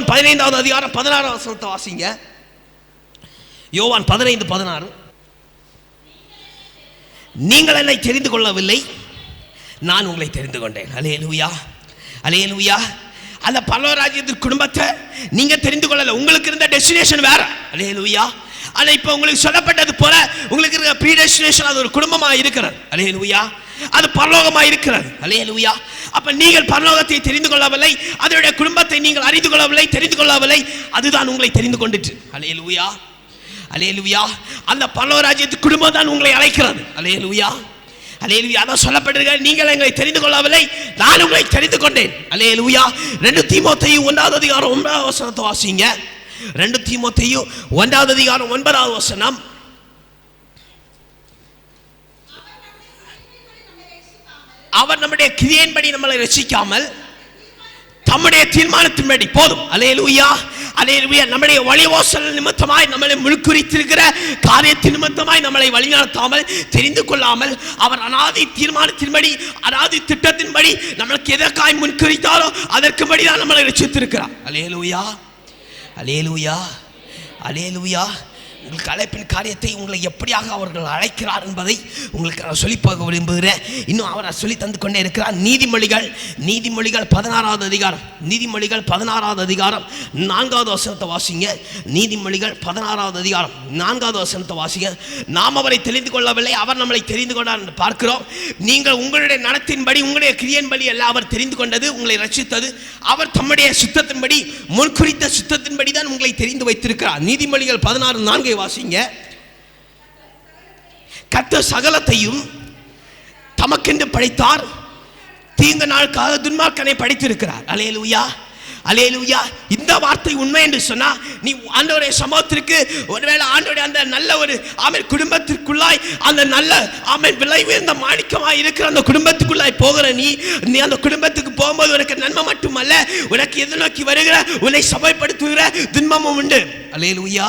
யோவான் பதினைந்தாவது அதிகாரம் பதினாறாம் வசனத்தை வாசிங்க. யோவான் பதினைந்து பதினாறு. நீங்கள் என்னை தெரிந்து கொள்ளவில்லை நான் உங்களை தெரிந்து கொண்டேன். அலே லூயா அலே லூயா அந்த பல்லவராஜ்யத்தின் குடும்பத்தை நீங்க தெரிந்து கொள்ளல. உங்களுக்கு இருந்த டெஸ்டினேஷன் வேற. அலே லூயா ஆனா இப்போ உங்களுக்கு சொல்லப்பட்டது போல உங்களுக்கு இருக்க ப்ரீ டெஸ்டினேஷன் அது ஒரு குடும்பமா இருக்கிறது. அலே லூயா அது பரலோகமா இருக்கிறது அலே லூயா அப்ப நீங்கள் பரலோகத்தை தெரிந்து கொள்ளவில்லை அதனுடைய குடும்பத்தை நீங்கள் அறிந்து கொள்ளவில்லை தெரிந்து கொள்ளவில்லை அதுதான் உங்களை தெரிந்து கொண்டுட்டு அலே லூயா அலேலுயா அந்த பல்லவராஜ்யத்து குடும்பம் தான் உங்களை அழைக்கிறது. அலேலுயா அலேலுயா அதான் சொல்லப்பட்டிருக்க நீங்கள் எங்களை தெரிந்து கொள்ளவில்லை நான் உங்களை தெரிந்து கொண்டேன். அலேலுயா ரெண்டு தீமோத்தையும் ஒன்றாவது அதிகாரம் ஒன்பதாவது வசனத்தை வாசிங்க. ரெண்டு தீமோத்தையும் ஒன்றாவது அதிகாரம் ஒன்பதாவது வசனம். அவர் நம்முடைய கிரியையின்படி நம்மளை ரசிக்காமல் தம்முடைய தீர்மானத்தின்படி போதும். அலேலுயா அலேலுயா நம்முடைய வழிவாசல் நிமித்தமாய் நம்மளை முழுக்குறித்திருக்கிற காரியத்தின் நிமித்தமாய் நம்மளை வழிநடத்தாமல் தெரிந்து கொள்ளாமல் அவர் அனாதி தீர்மானத்தின்படி அனாதி திட்டத்தின்படி நம்மளுக்கு எதற்காய் முன்குறித்தாரோ அதற்குபடி தான் நம்மளை ரசித்திருக்கிறார். அலேலுயா அலே லூயா உங்கள் அழைப்பின் காரியத்தை உங்களை எப்படியாக அவர்கள் அழைக்கிறார் என்பதை உங்களுக்கு நான் சொல்லி விரும்புகிறேன். இன்னும் அவர் சொல்லி தந்து கொண்டே இருக்கிறார். நீதிமொழிகள் நீதிமொழிகள் பதினாறாவது அதிகாரம். நீதிமொழிகள் பதினாறாவது அதிகாரம். நான்காவது வசனத்தை வாசிங்க. நீதிமொழிகள் பதினாறாவது அதிகாரம். நான்காவது வசனத்தை வாசிங்க. நாம் அவரை தெரிந்து கொள்ளவில்லை. அவர் நம்மளை தெரிந்து கொண்டார் என்று பார்க்கிறோம். நீங்கள் உங்களுடைய நடத்தின்படி உங்களுடைய கிரியன்படி எல்லாம் அவர் தெரிந்து கொண்டது உங்களை ரசித்தது அவர் தம்முடைய சுத்தத்தின்படி முன்குறித்த சுத்தத்தின்படி தான் உங்களை தெரிந்து வைத்திருக்கிறார். நீதிமொழிகள் பதினாறு நான்கு வாசிங்க. கத்த சகலத்தையும் தமக்கென்று படைத்தார். தீங்க நாளுக்காக துன்மார்க்கனை படைத்திருக்கிறார். அலையலுயா அலேலுயா இந்த வார்த்தை உண்மை என்று சொன்னா நீ ஆண்டவருடைய சமூகத்திற்கு ஒருவேளை ஆண்டோடைய அந்த நல்ல ஒரு ஆமை குடும்பத்திற்குள்ளாய் அந்த நல்ல ஆமை விலை உயர்ந்த மாணிக்கமாய் இருக்கிற அந்த குடும்பத்துக்குள்ளாய் போகிற நீ நீ அந்த குடும்பத்துக்கு போகும்போது உனக்கு நன்மை மட்டுமல்ல உனக்கு எதிர்நோக்கி வருகிற உன்னை சபைப்படுத்துகிற துன்பமும் உண்டு. அலேலுயா